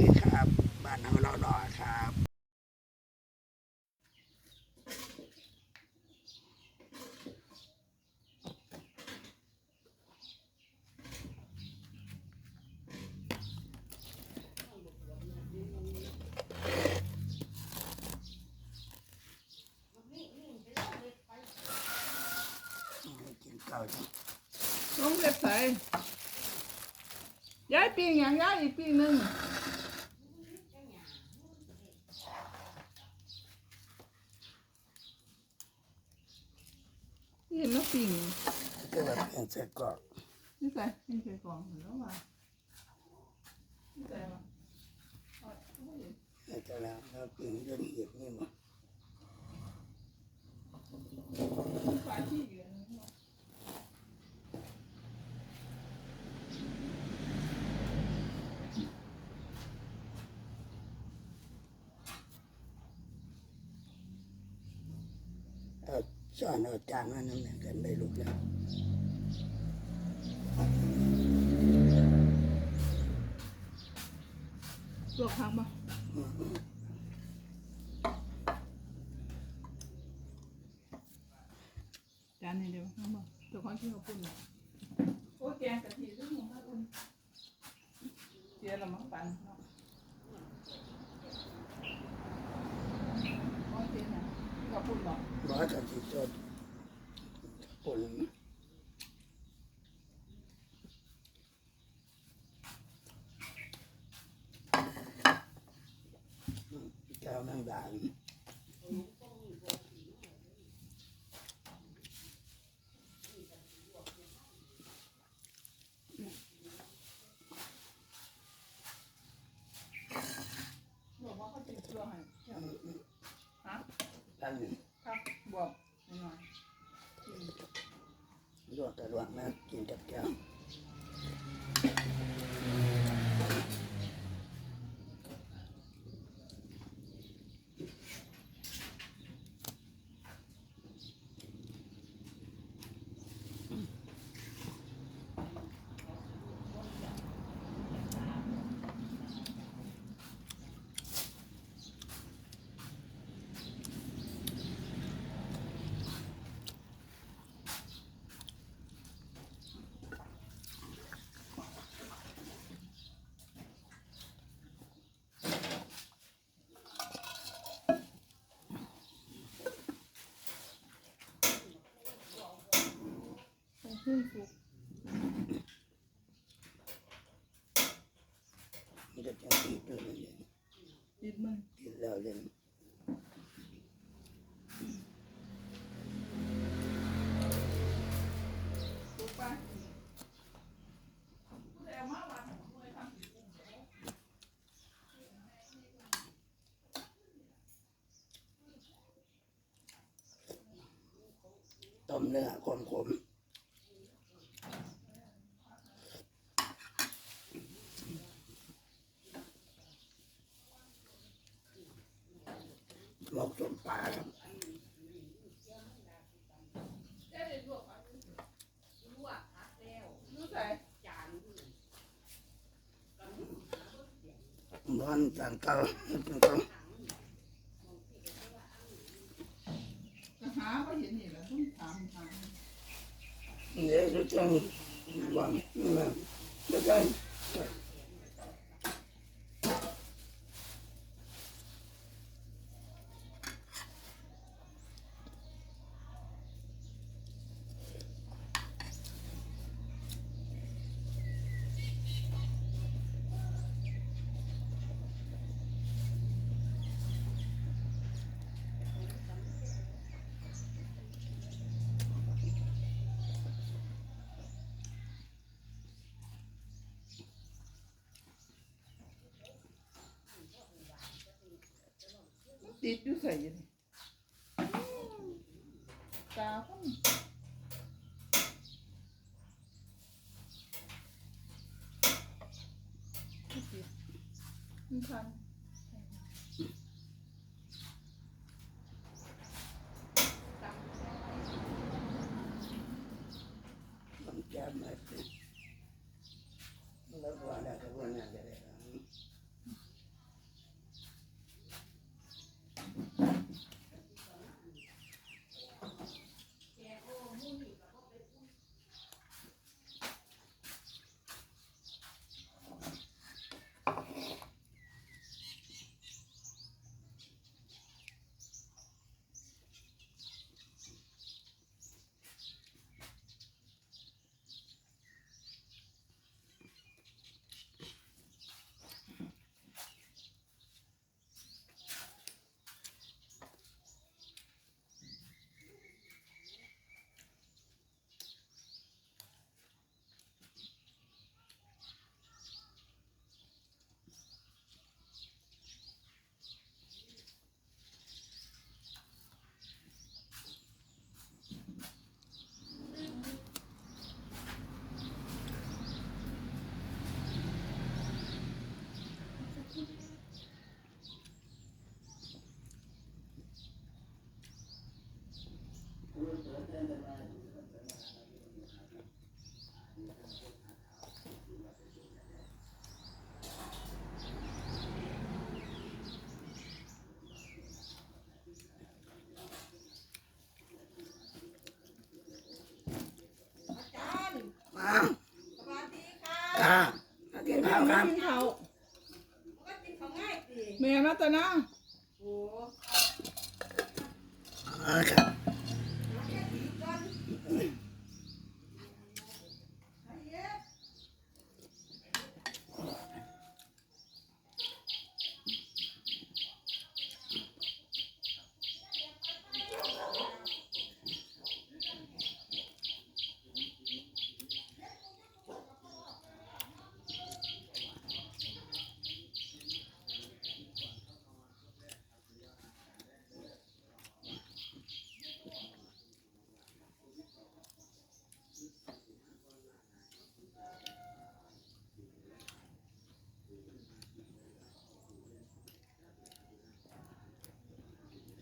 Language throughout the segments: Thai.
ดีครับ บ้านเฮาเราดอครับกินข้าจ้ะลงเล็บใส่ย้ายปีงอย่างย้ายอีกปีหนึ่งนี่เห็นแล้ว ปีงก็แบบเป็นเสร็จก็นี่ใส่นี่ใส่กล่องแล้วว่านี่ใส่มาเอาเอาไว้ให้จะแล้วแล้วกินจนเห็ดนี่มดฝาที่อยู่อันนี้เนาะ เอาช้อนเอาจานมานั่นนะกันได้ลูกแล้วลวกผักบ่จานนี้เดียวข้างบ่เจ้าของที่เขาปุ่นน่ะโอ้ยแกงกะทิซึ่งหมูข้าวอุ่นเสียละมั้งปันเนาะโอ้ยเสีย หยังเขาปุ่นบ่บ่จะสิจดปุ่นเจ้านั่งด่าน บอกว่าเขาจะลวกให้ฮะ ท่าน ครับบอกหน่อย ลวกกระลวกนะกินกับแก้ว ขึ้นฟุกมันจะจังติดเลยเนี่ยดิดมันติดแล้วเลยต้มเนื้อขมขมหมกสมปลาครับ รู้ใส่ ร้อนจานเก่าจานเก่าจะหาก็เห็นนี่แหละต้องถามถามเดี๋ยวจะจังวางนะจะได้ ติดอยู่ใส่อยังนี่ตาคน อ้าวสวัสดีค่ะค่ะมากินข้าวครับ กินเขาวก็กินของง่ายสิ แม่มาแต่นะ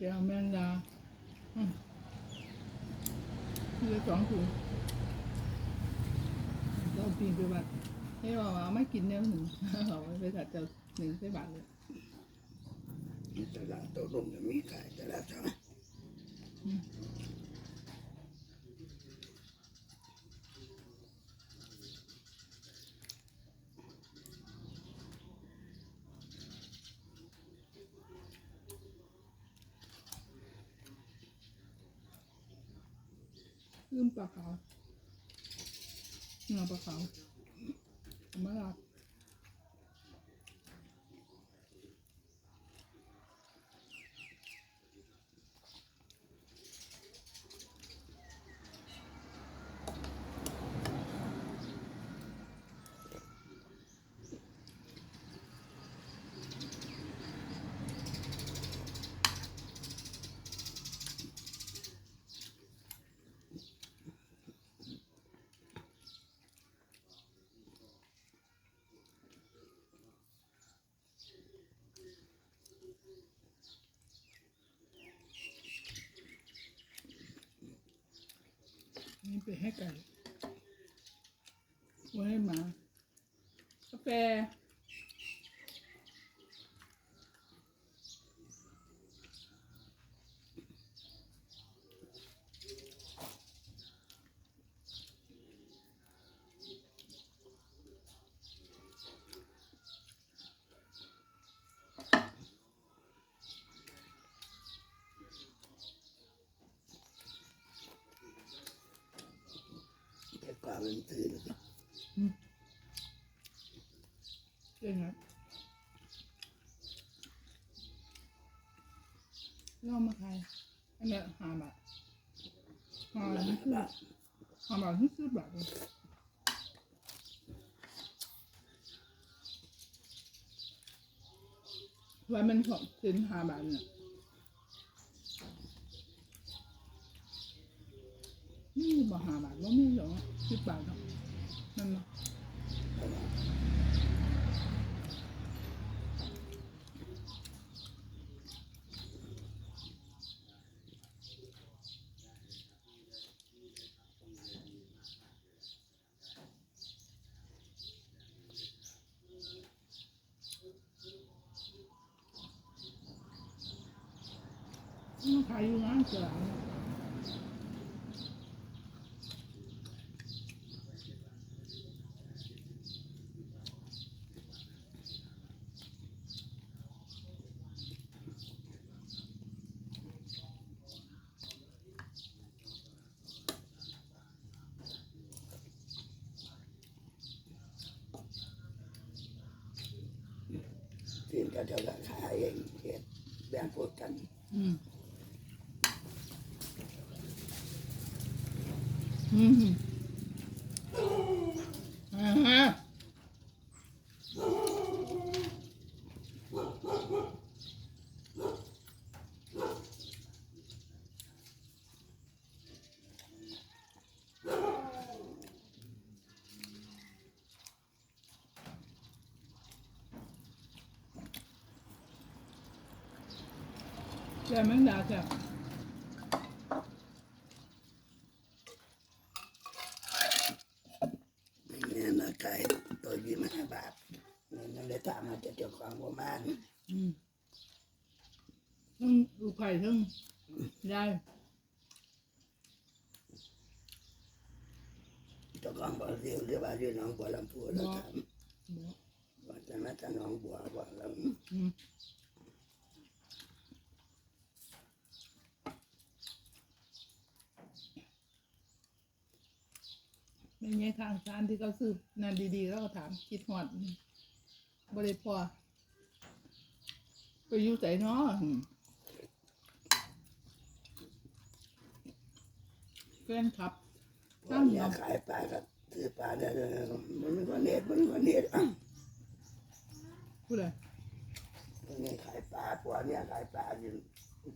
เดี๋ยวแมงดาอืมเหลือสองถุงเราปีนไปวัดให้ว่าว่าไม่กินเนี่ยหนึ่งเราไว้ไปถัดจะหนึ่งใส่บาทเลยตลาดโตัวรุ่มจะมีขายตลาดจ้ะอื ปลาขาวเนื้อปลาขาว ไปให้ไก่ไว้ให้หมากาแฟ แต่กว่ามันซื้อเลยเรื่องครับล่อมาขายอันเนี้ยห้าบาทหาบาทนี่คือห้าบาทนี่คือบาทเลยไว้มันของสินหาบาทเนี่ยนี่บอกหาบาทว่าไม่หรอก สิบบาทเนาะนั่นเนาะ มันขายอยู่ร้านเสือเนี่ย็เดี๋ยวจะขายเองเห็ดแบ่งพูดกันอืมอืมอ่าฮะแกแมงดาแซ่บเนี่ยนะขายตัวยี่สิบห้าบาทนี่นั่นเลยถามมาจะเจ้าของประมาณอืมทั้งลูกไผ่ทั้งยายเจ้าของบ่อเรียวเรียกว่าเรียกน้องบัวลำพูแล้วถามบอกว่าจะมาจะน้องบัวบ่แล้ว อืมไม่ไงทางสารที่เขาซื้อนั่นดีๆแล้วก็ถามคิดหอดบริพอไปอยู่ใจเนาะอืมแฟนคลับว่าอยากขายปลากับซื้อปลาได้เลยมันมีคนเน็ตมันมีคนเน็ตอะพูดเลยคนนี้ขายปลาปวเนี่ยขายปลาอยู่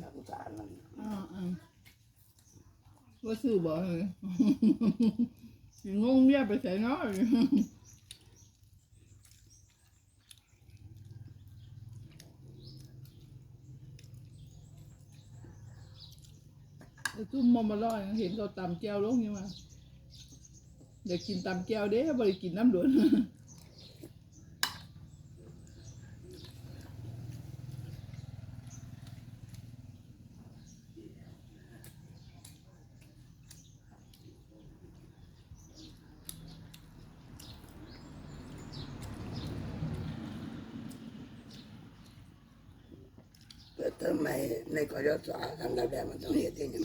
ทางสารมันอ่าอ่าว่าซื้อบ่เลยสิ งงเมียไปใส่นาะไอ้จุ่มมอมมาล่อยเห็นเขาตำแก้วลงยังมาอยวกกินตำแก้วเด้บ่ได้กินน้ำด่วน ทำไมในกยศทำแบบมันต้องเห็นอย่างนี้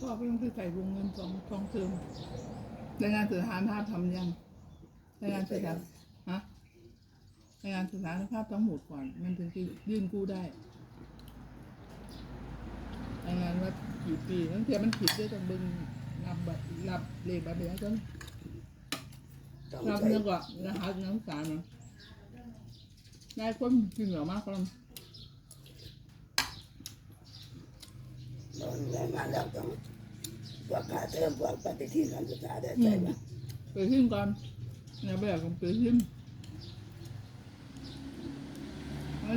พ่อเพิ่งไปใส่วงเงินสองสองเทอมรายงานสถานภาพทำยังรายงานสถานฮะรายงานสถานภาพทั้งหมดก่อน มันถึงจะยื่นกู้ได้รายงานว่ากี่ปีตั้งแต่มันผิดด้วยต้องเบิ่งรับบัตรรับเลขบัตรเดียวกันต้องรับเนื้อก่อนรหัสนักศึกษาเนาะได้คนจริงเหรอมากคนแรงงานเราต้องพวกขาเติมพวกปฏิทินการศึกษาได้ใช่ไหมไปขึ้นก่อนอย่าไปอยากไปขึ้น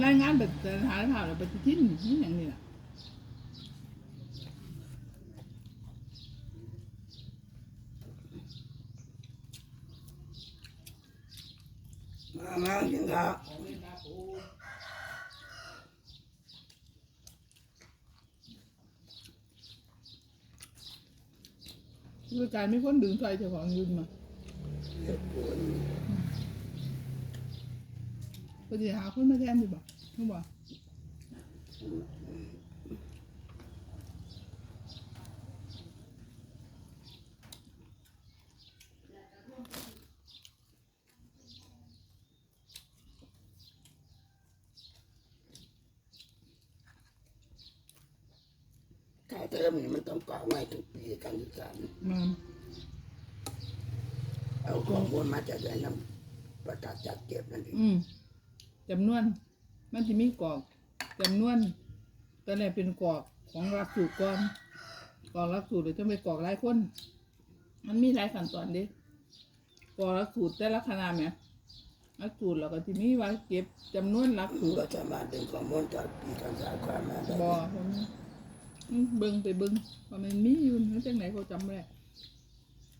รายงานแบบสถานภาพเราไปทิ้งนี่อย่างนี้แหละมามากินข้าว คือการไม่คนดึงไฟเจ้าของยืนมาเฮ็ดบุญพอดีหาคนมาแทนดีบ่เขาบอก ขาเติมนี่มันต้องกรอกไว้ทุกปีการศึกษามาเอาข้อมูลมาจากไหนนำประกาศจัดเก็บนั่นเองอืมจำนวน มันจะมีกรอกจำนวนตอนแรกเป็นกรอกของหลักสูตรก่อนกรอกหลักสูตรเดี๋ยวจะไปกรอกหลายคน มันมีหลายขั้นตอนเดิกรอกหลักสูตรแต่ละคณะเนี่ยหลักสูตรเราก็จะมีว่าเก็บจำนวนหลักสูตรก็สามารถดึงข้อมูลจากปีการศึกษาความมาได้บอผมอืม เบิ้งไปเบิ้งว่ามันมีอยู่นั่นจังไหนเขาจำไม่ได้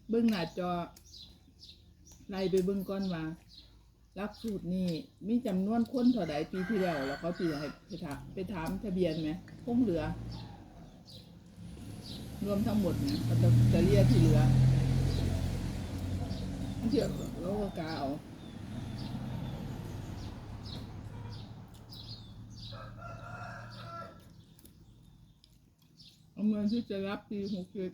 เบิ้งหน้าจอไล่ไปเบิ้งก่อนว่าหลักสูตรนี่มีจำนวนคนเท่าใดปีที่แล้วแล้วเขาปีให้ไปถามไปถามทะเบียนไหมคงเหลือ รวมทั้งหมดเนี่ยก็จะจะเรียกที่เหลือเที่ยวเราก็กาเอา เอาเงินที่จะรับปีหกเจ็ด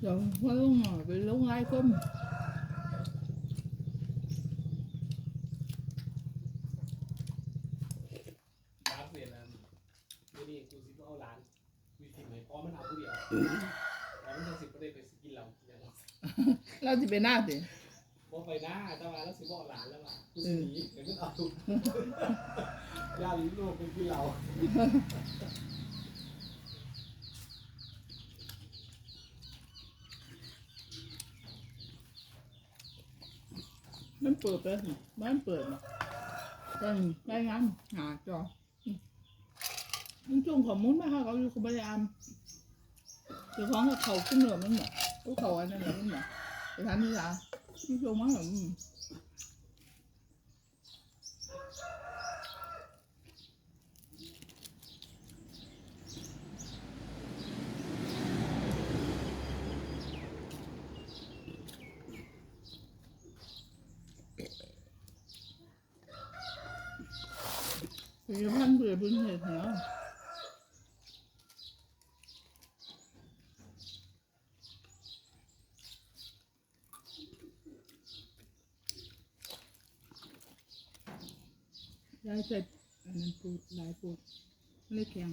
เดี๋ยวพ่อลงหน่อยไปลงไล่ก้มร้านเปลี่ยนอันนี่นี่กูสิเอาร้านกูสิไหนพอมันเอาผู้เดียวแล้วมันจะสิบประเดี๋ยวไปกินเรากินอย่างเราเราจะไปหน้าสิ บ่ไปหน้าแต่ว่าแล้วสิบ่เอาร้านแล้วล่ะกูสิหนีเดี๋ยวมันเอาทุกย่าลิ้นโลกไปกินเรามันเปิดไปสิบ้านเปิดเนาะก็รายงานหาจออืมมันจุ่งข้อมูลมาค่ะเขาอยู่กับพยายามเจ้าของกับเขาขึ้นเหนือมันเหรอผู้เขาอันนั้นเหรอมันเหรอไปทานที่ร้า ไมหลงเดี๋ยว์มากเหรอ你看不也不是很ะ。 บื่อบุญเหตุเหรอย้ายเสร็จอันนั้นปูดหลายปูดไม่แข็ง